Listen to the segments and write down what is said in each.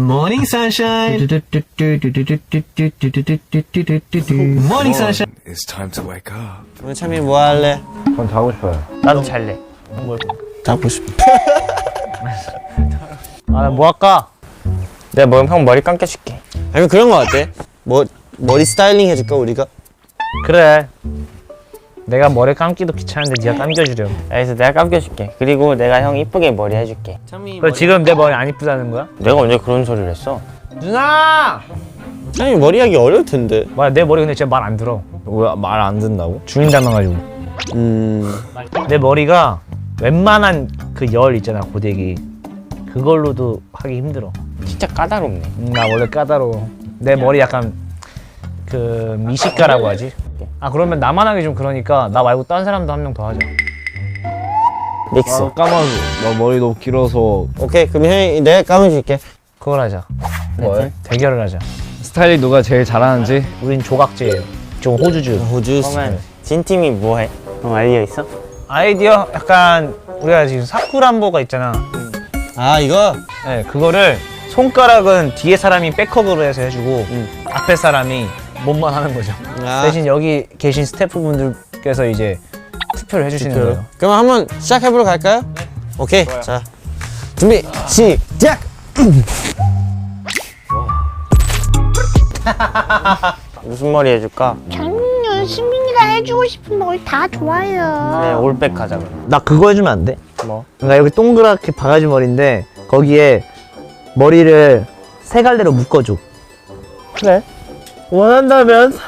Morning sunshine. Morning sunshine. It's time to wake up. 오늘 참이 뭐 할래? 전 자고 싶어요. 나도 잘래. 자고 싶어. 아, 뭐 할까? 내가 뭐, 형 머리 감겨줄게. 아니면 그런 거 어때? 뭐 머리 스타일링 해줄까 우리가? 그래. 내가 머리 감기도 귀찮은데 네가 감겨주렴. 그래서 내가 감겨줄게. 그리고 내가 형 이쁘게 머리 해줄게. 그럼 지금 내 머리 안 이쁘다는 거야? 내가 언제 그런 소리를 했어? 누나! 참이 머리 하기 어려울 텐데. 뭐야 내 머리 근데 진짜 말 안 들어. 왜 말 안 듣나고? 주인 닮아가지고. 음. 내 머리가 웬만한 그 열 있잖아 고데기. 그걸로도 하기 힘들어. 진짜 까다롭네. 음, 나 원래 까다로워. 내 머리 약간 그 미식가라고 하지. 아 그러면 나만 하기 좀 그러니까 나 말고 딴 사람도 한 명 더 하자. 믹스. 나 까만 나 머리 너무 길어서 오케이 그럼 형이 내가 감아줄게. 그걸 하자. 뭘? 대결을 하자. 스타일이 누가 제일 잘하는지 우린 조각제예요. 좀 호주주. 호주 그러면 진 팀이 뭐 해? 형 아이디어 있어? 아이디어 약간 우리가 지금 사쿠란보가 있잖아. 아 이거 네, 그거를 손가락은 뒤에 사람이 백허그로 해서 해주고 앞에 사람이 몸만 하는 거죠. 아. 대신 여기 계신 스태프분들께서 이제 투표를 해주시는 거예요. 그럼 한번 시작해보러 갈까요? 오케이 자 준비 시작. 무슨 머리 해줄까? 작년 수민이가 해주고 싶은 머리 다 좋아요. 네, 올백 하자 그럼. 나 그거 해주면 안 돼? 뭐? 그러니까 여기 동그랗게 바가지 머리인데 거기에 머리를 세 갈래로 묶어줘. 그래. 원한다면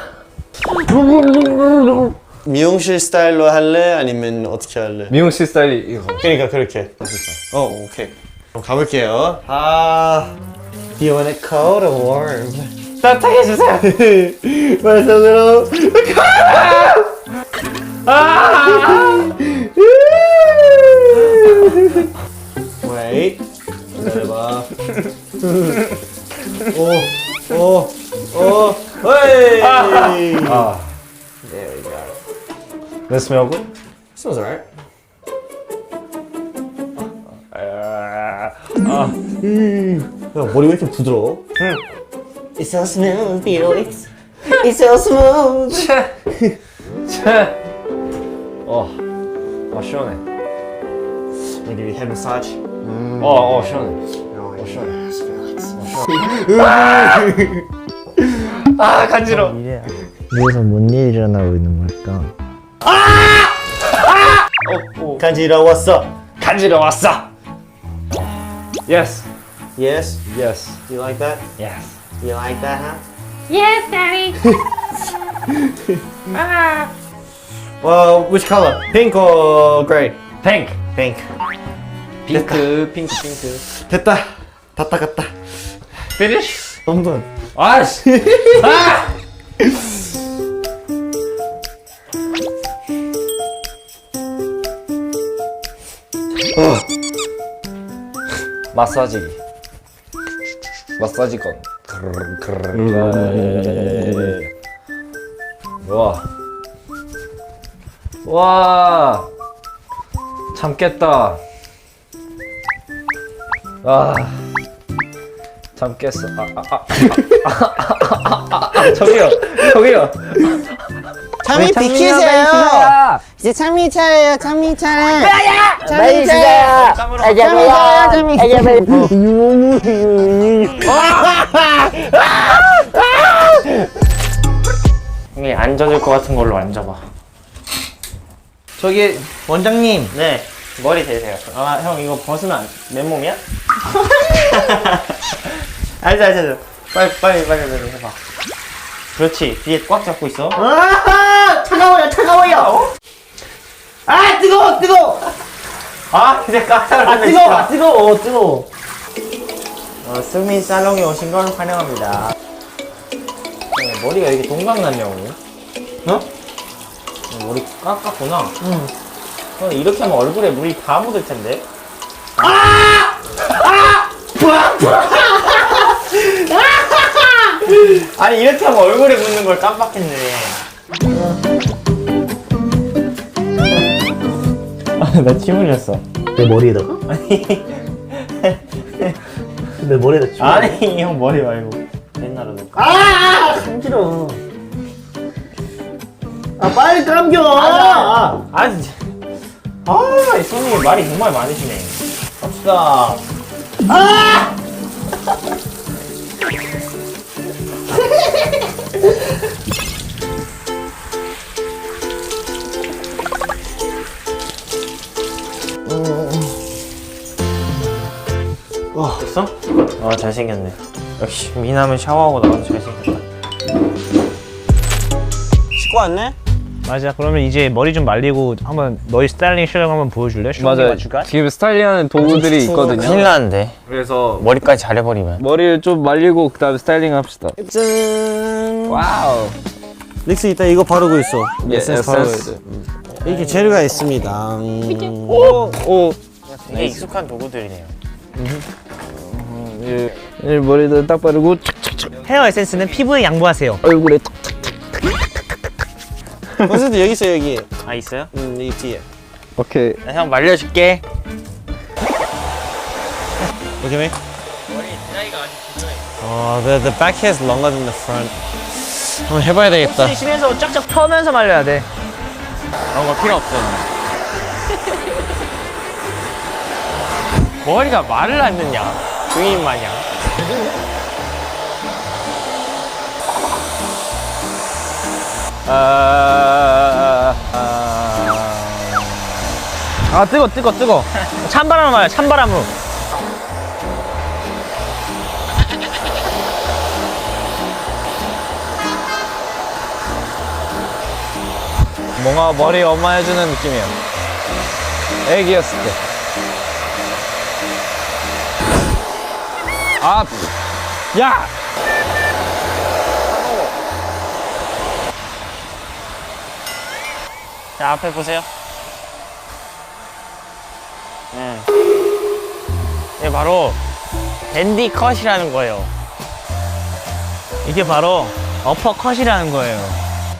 미용실 스타일로 할래? 아니면 어떻게 할래? 미용실 스타일이 이거. 그러니까 그렇게. 어 오케이. 그럼 가볼게요. 아. Do you want it cold or warm? 따뜻하게 해주세요. 말씀으로. Wait. 기다려봐. 오, 오, 오, 헤이. 아. That smell good? Smells alright. 야, 머리 왜 이렇게 부드러워? It's so smooth, Felix. It's so smooth. 어. 어 시원해. Maybe we head massage. 어, 어 시원해. 어 시원해. 아 간지러. 위에서 뭔 일이 일어나고 있는 걸까? 간지러웠어. 간지러웠어. Yes. Yes. Yes. You like that? Yes. You like that, huh? Yes, Daddy. Well, which color? Pink or gray? Pink. Pink. 핑크, 핑크, 핑크. 됐다. 다 닦았다. Finish? 너무 아씨. 아! 어. 마사지. 마사지건. 와. 와. 참겠다. 아. 잠깼어. 아, 아. 아. 저기요, 저기요. 참이 비키세요. 이제 참이 차례요. 참이 차례. 참이 차례. 참이 차례. 참이 차례. 형이 안 젖을 것 같은 걸로 앉아봐. 저기 원장님 네, 머리 대세요. 아, 형 이거 벗으면 안, 맨몸이야? 알지, 알지, 알지. 빨리, 빨리, 빨리, 빨리 해봐. 그렇지. 뒤에 꽉 잡고 있어. 아, 차가워요. 차가워요. 아, 뜨거워. 뜨거워. 아, 이제 까다로워. 아, 뜨거워. 아, 뜨거워. 뜨거워. 어, 수민 살롱에 오신 걸 환영합니다. 네, 머리가 이렇게 동강 났냐고. 어? 어, 머리 깎았구나. 응. 형 이렇게 하면 얼굴에 물이 다 묻을 텐데. 아! 아! 아니 이렇게 하면 얼굴에 묻는 걸 깜빡했네. 아, 나침 흘렸어. 내 머리에다가? 내 머리에다 쭉. 아니 형 머리 말고 옛날에 놓고 아! 힘들어. 아, 빨리 감겨! 아 진짜 아 이 손님이 말이 정말 많으시네 갑시다 아 잘생겼네 역시 미남은 샤워하고 나와도 잘생겼다 씻고 왔네? 맞아. 그러면 이제 머리 좀 말리고 한번 너희 스타일링 실력 한번 보여줄래? 맞아요. 지금 스타일링하는 도구들이 있거든요. 큰일 나는데 그래서 머리까지 잘해버리면 머리를 좀 말리고 그 다음에 스타일링 합시다. 짠! 와우. 닉스 이따 이거 바르고 있어. 예, 에센스 바르고 에센스. 있어. 이렇게 재료가 있습니다. 음. 오, 오. 되게 익숙한 도구들이네요 예, 예, 머리도 딱 바르고 헤어 에센스는 피부에 양보하세요. 얼굴에 탁. 원스도 여기 있어 여기. 아 있어요? 음, 이 뒤에. 오케이. 나 형 말려줄게 오케이, mate? 어, the the back hair is longer than the front. 한번 해봐야 되겠다. 심해서 쫙쫙 펴면서 말려야 돼. 그런 거 필요 없어 머리가 말을 안 듣냐 주인 마냥 아, 아, 아 뜨거 뜨거 뜨거. 찬바람 말이야 찬바람으로. 뭔가 머리 엄마 해주는 느낌이야. 애기였을 때. 아, 야! 자 앞에 보세요 네. 이게 바로 밴디 컷이라는 거예요 이게 바로 어퍼 컷이라는 거예요.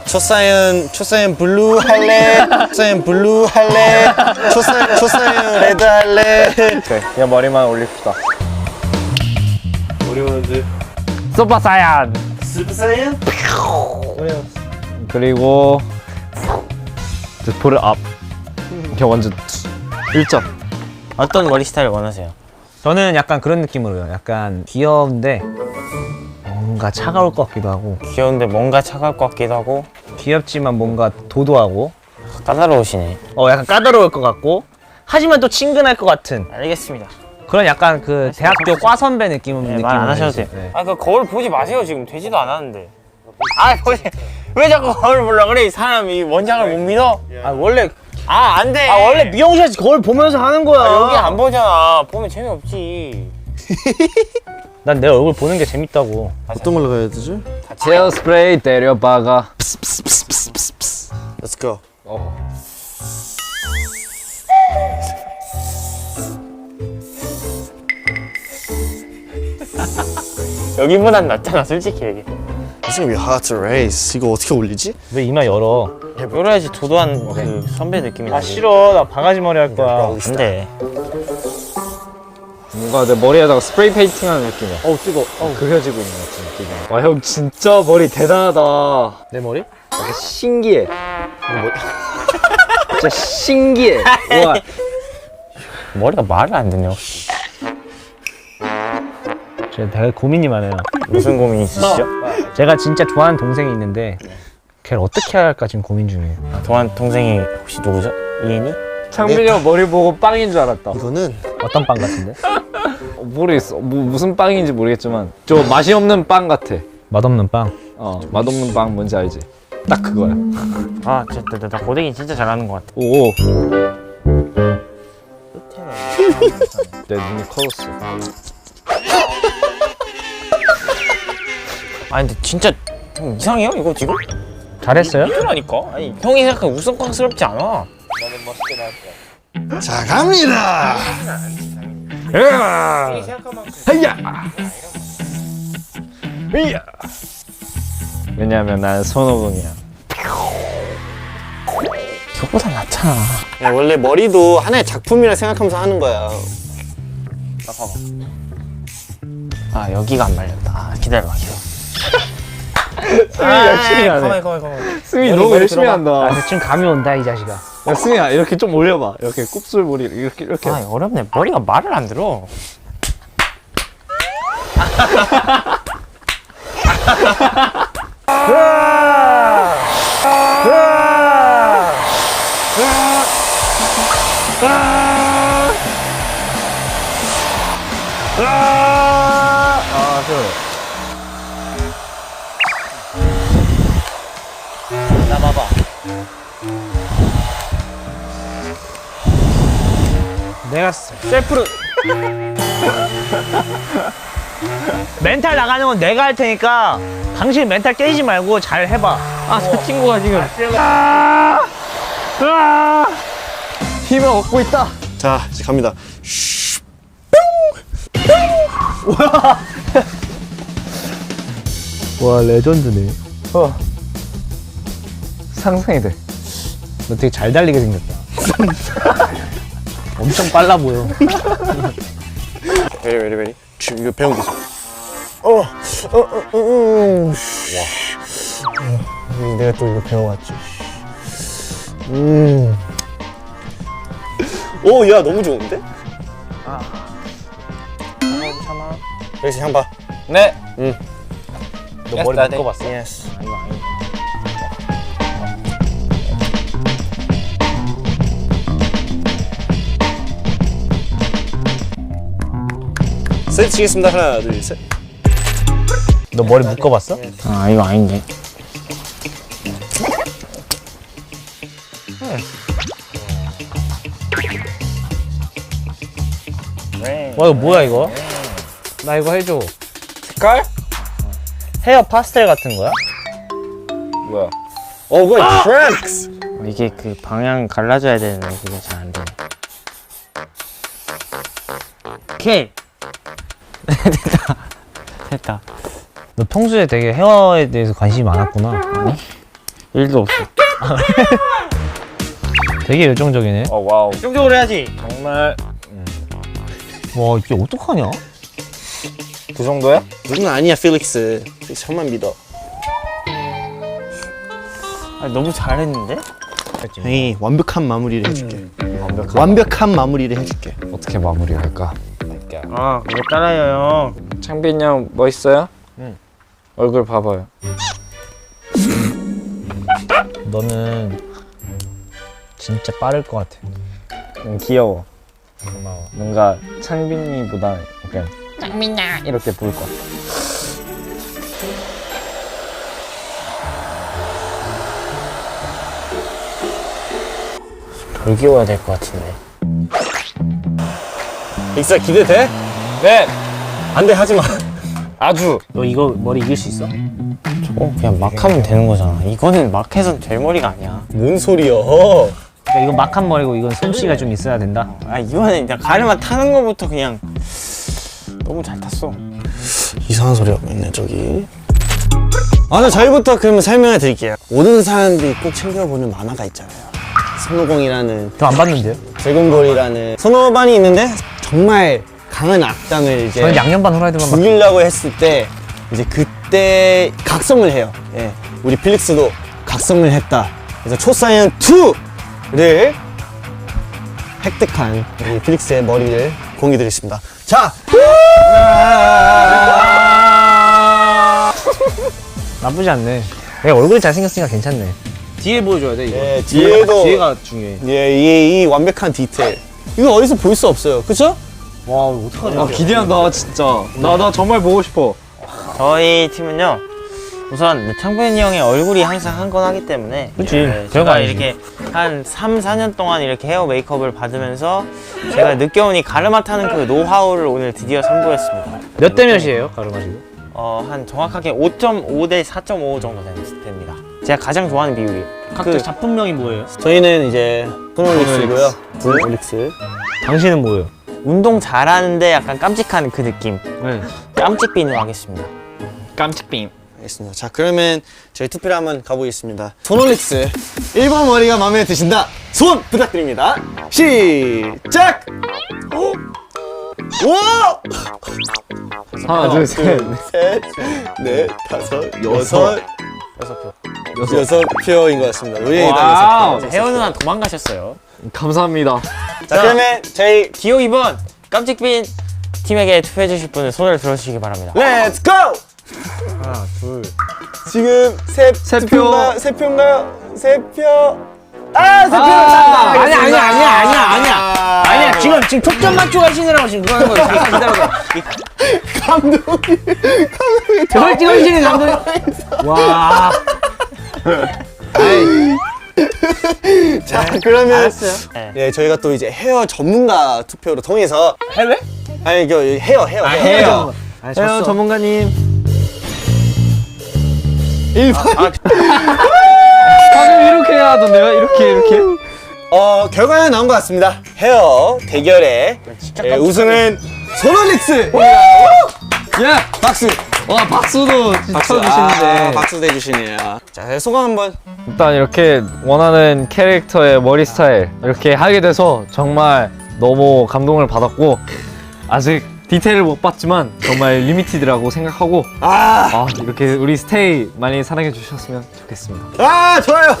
초사연 초사연 블루 할래? 초사연 블루 할래? 초사연 초사연 레드 할래? 오케이. 그냥 머리만 올립시다. 우리원들 소파사얀! 스프사연? 그리고 스포를 업. 이렇게 완전 1점. 어떤 머리 스타일 원하세요? 저는 약간 그런 느낌으로요. 약간 귀여운데 뭔가 차가울 것 같기도 하고 귀여운데 뭔가 차가울 것 같기도 하고 귀엽지만 뭔가 도도하고 까다로우시네 어 약간 까다로울 것 같고 하지만 또 친근할 것 같은 알겠습니다 그런 약간 그 대학교 과 선배 느낌 네, 느낌 말안 하셔도 돼요 네. 아그 거울 보지 마세요 지금 되지도 않았는데 아 보지 왜 자꾸 거울 보려 그래 이 사람이 원장을 못 믿어? 아 원래 아 안 돼 아 원래 미용실에서 거울 보면서 하는 거야. 아, 여기 안 보잖아 보면 재미없지 난 내 얼굴 보는 게 재밌다고. 어떤 걸로 가야 되지? 제어 스프레이 때려박아. Let's go. 여기보단 낫잖아 솔직히 얘기 It's gonna be hard to raise. 이거 어떻게 올리지? 왜 이마 열어? 열어야지 도도한 그 선배 느낌이 아 나지 싫어. 나 바가지 머리 할 거야. 안돼 뭔가 내 머리에다가 스프레이 페인팅하는 느낌이야. 어우 뜨거. 어 그려지고 있는 것 같은 느낌이야. 와형 진짜 머리 대단하다. 내 머리? 신기해. 진짜 신기해. 와 머리가 말을 안 듣네 혹시 제가 되게 고민이 많아요. 무슨 고민 있으시죠? 제가 진짜 좋아하는 동생이 있는데 걔를 어떻게 해야 할까 지금 고민 중이에요. 동안 동생이 혹시 누구죠? 이인이? 창빈이 형 머리 보고 빵인 줄 알았다. 이거는 어떤 빵 같은데? 어, 모르겠어. 뭐, 무슨 빵인지 모르겠지만 좀 맛이 없는 빵 같아. 맛없는 빵. 어 맛없는 빵 뭔지 알지? 딱 그거야. 아 진짜 나, 나 고데기 진짜 잘하는 것 같아 오. 내 눈이 커졌어. 아니 근데 진짜 형 이상해요 이거 지금? 잘했어요? 이라니까 아니 형이 생각한 우스꽝스럽지 않아 자 갑니다. 왜냐면 난 손오공이야. 그거보다 낫잖아. 야, 원래 머리도 하나의 작품이라 생각하면서 하는 거야. 아 여기가 안 말렸다. 아, 기다려봐 기다려. 승민이 열심히 하네. 가만히 가만히 가만히. 승민이 너무 열심히 아, 한다. 대충 감이 온다 이 자식아. 야, 승민아 이렇게 좀 올려봐. 이렇게 곱슬머리 이렇게 이렇게. 아 어렵네. 머리가 말을 안 들어. 내가 셀프로 멘탈 나가는 건 내가 할 테니까 당신 멘탈 깨지지 말고 잘 해봐. 아 저 친구가 지금. 힘을 얻고 있다. 자, 이제 갑니다. 와 레전드네. 어. 상상이 돼. 너 되게 잘 달리게 생겼다. 엄청 빨라 보여. 베리 베리 베리. 지금 이거 배운 기술. 어, 어, 어, 어, 음. 와. 내가 또 이거 배워왔지. 음. 오, 야, 너무 좋은데? 아. 여기서 향 봐. 네. 너 머리 묶어봤어? 예스. 세트 치겠습니다. 하나, 둘, 셋. 너 머리 묶어봤어? 아 이거 아닌데. 와 이거 뭐야 이거? 나 이거 해줘. 색깔? 헤어 파스텔 같은 거야? 뭐야? 어, 뭐야, 트랙스! 어, 이게 그 방향 갈라져야 되는데 그게 잘안 되네. 오케이. 됐다. 됐다. 너 평소에 되게 헤어에 대해서 관심이 많았구나. 일도 없어. 되게 열정적이네. 어 와우. 정적으로 해야지. 정말 와 이게 어떡하냐? 그 정도야? 그건 아니야, 필릭스. 필릭스 형만 믿어. 아, 너무 잘했는데? 형이 완벽한 마무리를 해줄게. 완벽한. 완벽한 마무리를 해줄게. 어떻게 마무리할까? 아 그거 따라해요. 창빈이 형 멋있어요? 응. 얼굴 봐봐요. 너는 진짜 빠를 것 같아. 음, 귀여워. 고마워. 뭔가 창빈이보다 약간 창빈아 이렇게 부를 것 같아. 덜 귀여워야 될 것 같은데. 빅사 기대돼? 네. 안 돼, 하지 마. 아주. 너 이거 머리 이길 수 있어? 어 그냥 막 하면 되는 거잖아. 이거는 막 해선 될 머리가 아니야. 뭔 소리야. 그러니까 이건 막한 머리고 이건 솜씨가 좀 있어야 된다. 아 이거는 그냥 가르마 타는 거부터 그냥 너무 잘 탔어. 이상한 소리 하고 있네, 저기. 아, 네, 저희부터 그러면 설명해 드릴게요. 모든 사람들이 꼭 챙겨보는 만화가 있잖아요. 손오공이라는 저 안 봤는데요? 드래곤볼이라는 손오반이 있는데 정말 강한 악당을 이제 저는 양념반 후라이드만 봤 죽이려고 했을 때 이제 그때 각성을 해요. 예. 우리 필릭스도 각성을 했다. 그래서 초사이언 2를 획득한 우리 필릭스의 머리를 공개 드리겠습니다. 자, 나쁘지 않네. 내가 얼굴이 잘생겼으니까 괜찮네. 뒤에 보여줘야 돼 이거. 예, 뒤에도 뒤에가 중요해. 예, 이, 이 완벽한 디테일. 이거 어디서 볼 수 없어요. 그쵸? 와 어떡하냐. 아 기대한다 진짜. 나 나 정말 보고 싶어. 저희 팀은요. 우선 창빈이 형의 얼굴이 항상 한 건 하기 때문에 그치. 네, 별거 제가 아니지. 이렇게 한 3, 4년 동안 이렇게 헤어 메이크업을 받으면서 제가 느껴오니 가르마 타는 그 노하우를 오늘 드디어 선보였습니다. 몇 대 몇이에요 가르마 지금? 어, 한 정확하게 5.5 대 4.5 정도 된- 됩니다. 제가 가장 좋아하는 비율이. 각자 그 작품명이 뭐예요? 저희는 이제 손올릭스고요. 손올릭스. 당신은 뭐예요? 운동 잘하는데 약간 깜찍한 그 느낌. 네. 깜찍빈으로 하겠습니다. 깜찍빔. 알겠습니다. 자, 그러면 저희 투표를 한번 가보겠습니다. 소놀릭스 1번 머리가 마음에 드신다. 손 부탁드립니다. 시작! 오! 와! 하나, 둘, 셋. 셋, 넷, 다섯, 여섯, 여섯 표. 여섯 표인 것 같습니다. 우리가 와우. 여섯 표. 혜원 누나 도망가셨어요. 감사합니다. 자, 그러면 저희 기호 2번 깜찍빈 팀에게 투표해 주실 분은 손을 들어주시기 바랍니다. 렛츠 고! 하나, 둘. 지금 세, 세 표. 표인가요? 세 표인가요? 세 표. 아, 세 표를 아니야 찾다. 아니야 아니야 아니야 아니야 아니야 지금 지금 초점 맞추고 하시느라고 지금 그거 하는 거예요 잠깐 기다려봐 감독님. 저걸 찍으시는 감독님 와 자, 그러면 네. 예, 저희가 또 이제 헤어 전문가 투표로 통해서 해외? 아니, 그 헤어, 헤어. 아 해요 해요 전문가님 1번. 방금 이렇게 해야 하던데요? 이렇게, 이렇게? 어, 결과는 나온 것 같습니다. 헤어 대결의 예, 우승은 소놀릭스. 예! 박수. 와, 박수도 박수. 쳐주시는데. 아, 박수 내주시네요. 자, 소감 한번. 일단 이렇게 원하는 캐릭터의 머리 스타일 이렇게 하게 돼서 정말 너무 감동을 받았고 아직 디테일을 못 봤지만 정말 리미티드라고 생각하고 아, 아 이렇게 우리 스테이 많이 사랑해 주셨으면 좋겠습니다. 아, 좋아요.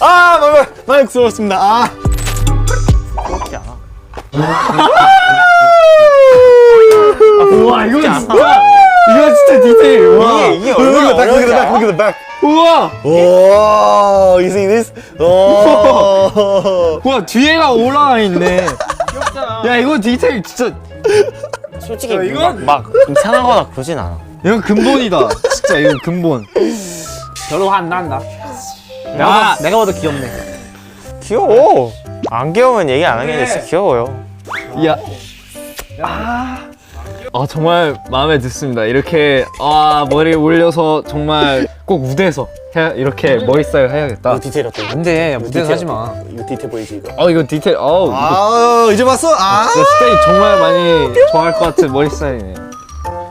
아, 정말 만족스러웠습니다. 아. 우와 이거 진짜 이거 진짜 디테일 우와 이게 이게 얼마나 어려운지 알아? Look at the back. 우와 오, you see this? 오. 우와 뒤에가 올라와 있네. 야 이거 디테일 진짜 솔직히 이건- 막, 막 이상하거나 그러진 않아. 이거 근본이다. 진짜 이거 근본. 별로 화 안 난다 내가 내가 봐도 귀엽네 귀여워. 안 귀여우면 얘기 안 하겠는데 진짜 귀여워요. 야. 아 정말 마음에 듭습니다. 이렇게 아 머리 올려서 정말 꼭 무대에서 해, 이렇게 머리 스타일 해야겠다. 이거 디테일 어때? 안돼 무대에서 하지 마 이거 디테일 보이지 이거? 어 이거 디테일 어우 이거 아, 이제 봤어? 아. 진짜 스테이 정말 많이 좋아할 것 같은 머리 스타일이네.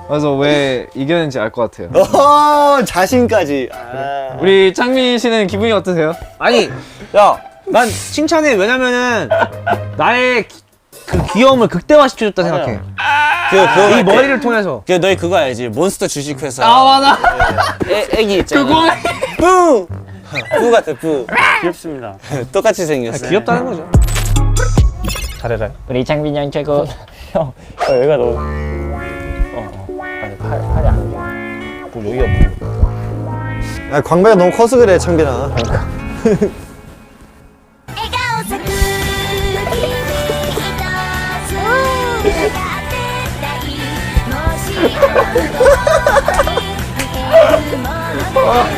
그래서 왜 이겼는지 알 것 같아요. 어, 자신까지. 아. 우리 창민 씨는 기분이 어떠세요? 아니 야 난 칭찬해 왜냐면은 나의 기- 그 귀여움을 극대화시켜줬다 생각해 그, 그거. 이 머리를 통해서 그, 너희 그거 알지? 몬스터 주식회사. 맞아. 애, 애기 있잖아. 그거 뿌! 뿌 같아, 뿌. 귀엽습니다. 똑같이 생겼어. 귀엽다는 거죠 잘해라 우리 장빈이 형 최고. 형, 어, 여기가 너무. 어, 어. 아니, 팔, 팔이 안 돼. 뭐 여기가 뭐 아, 광배가 너무 커서 그래, 창빈아.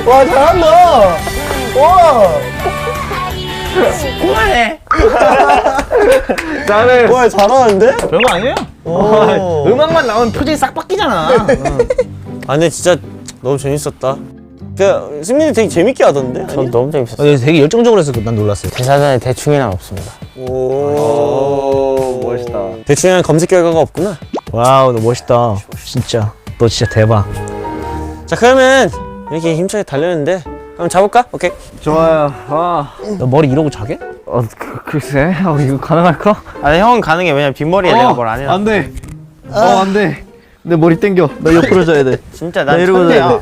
와, 잘한다! 와! 나는 와, 잘하는데? 별거 아니에요 오. 음악만 나오면 표정이 싹 바뀌잖아 아, 근데 진짜 너무 재밌었다. 그, 승민이 되게 재밌게 하던데? 전 너무 재밌었어요. 어, 되게 열정적으로 해서 난 놀랐어요 대사전에 대충이란 없습니다. 오, 멋있다. 대충 검색 결과가 없구나. 와우 너 멋있다 진짜 너 진짜 대박 자, 그러면 이렇게 힘차게 달렸는데, 한번 자볼까? 오케이. 좋아요. 아, 너 머리 이러고 자게? 어 그, 글쎄, 어, 이거 가능할까? 아니, 형은 가능해. 왜냐면 빈머리에 내가 뭘안 해놔. 안 돼. 어, 안 돼. 내 머리 땡겨. 나 옆으로 져야 돼. 진짜 난 이러고 천재야.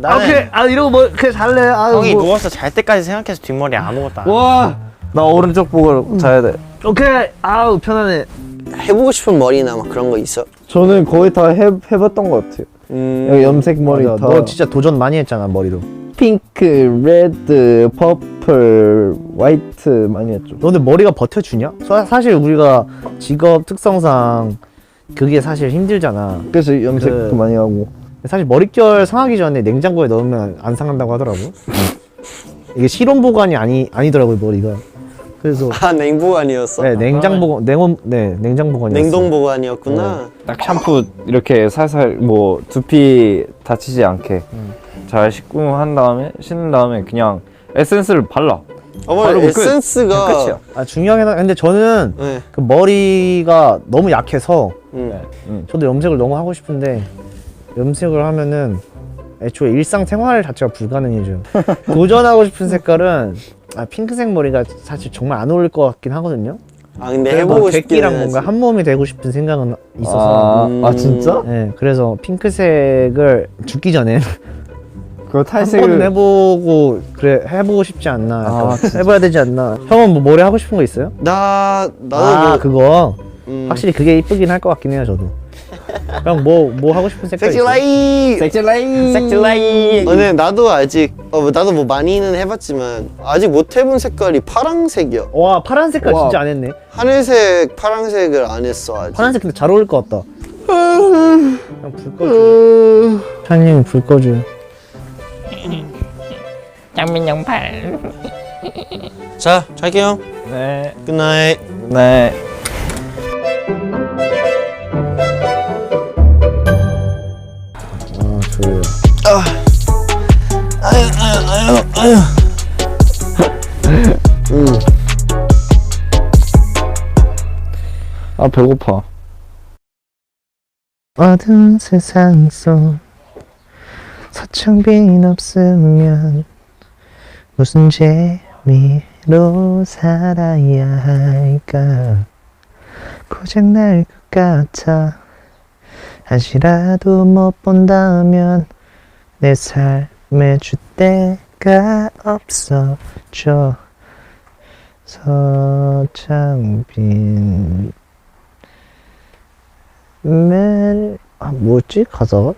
나는 아 이러고 뭐 그래 잘래 아 형이 누워서 잘 때까지 생각해서 뒷머리 아무것도 안 해. 와, 나 오른쪽 보고 자야 돼. 오케이 아우 편하네 해보고 싶은 머리나 막 그런 거 있어? 저는 거의 다 해, 해봤던 것 같아요. 음. 여기 염색 머리 다. 너 진짜 도전 많이 했잖아 머리로 핑크, 레드, 퍼플, 화이트 많이 했죠. 너 근데 머리가 버텨주냐? 사- 사실 우리가 직업 특성상 그게 사실 힘들잖아 그래서 염색도 그- 많이 하고. 사실 머릿결 상하기 전에 냉장고에 넣으면 안 상한다고 하더라고 이게 실온 보관이 아니, 아니더라고요 머리가 그래서 아, 냉보관이었어? 네, 냉장 보관 냉온 네 냉장 보관이었어 냉동 보관이었구나. 딱 샴푸 이렇게 살살 뭐 두피 다치지 않게 잘 씻고 한 다음에 씻는 다음에 그냥 에센스를 발라. 어머, 바로 끝. 에센스가. 끝이야. 아 중요하긴 하 근데 저는 네. 그 머리가 너무 약해서 음. 저도 염색을 너무 하고 싶은데 염색을 하면은 애초에 일상생활 자체가 불가능해져요. 도전하고 싶은 색깔은 아, 핑크색 머리가 사실 정말 안 어울릴 것 같긴 하거든요. 아 근데 그래도 해보고 싶긴 백기랑 해야지. 뭔가 한 몸이 되고 싶은 생각은 있어서. 아, 아 진짜? 네, 그래서 핑크색을 죽기 전에 그거 한 번은 탈색을 해보고 그래 해보고 싶지 않나. 아, 해봐야 되지 않나. 형은 뭐 머리 하고 싶은 거 있어요? 나 나도 아 뭐 그거 음. 확실히 그게 이쁘긴 할 것 같긴 해요 저도. 형 뭐 뭐 하고 싶은 색깔 섹시 있어요? 라이. 섹시 라인 섹시 라이. 어, 네, 나도 아직 어, 뭐 나도 뭐 많이는 해봤지만 아직 못 해본 색깔이 파랑색이야. 와 파란 색깔 와. 진짜 안 했네. 하늘색, 파랑색을 안 했어 아직. 파란색 근데 잘 어울릴 것 같다. 형 불 꺼줘. 찬님 불 꺼줘. 장민영 팔. 자, 잘게요. 네. 굿나잇. 네. 졸려. 아 배고파 어두운 세상 속 서창빈 없으면 무슨 재미로 살아야 할까 고장날 것 같아 한시라도 못 본다면 내 삶에 주대가 없어져 서창빈. 멜... 아 뭐였지? 가사가?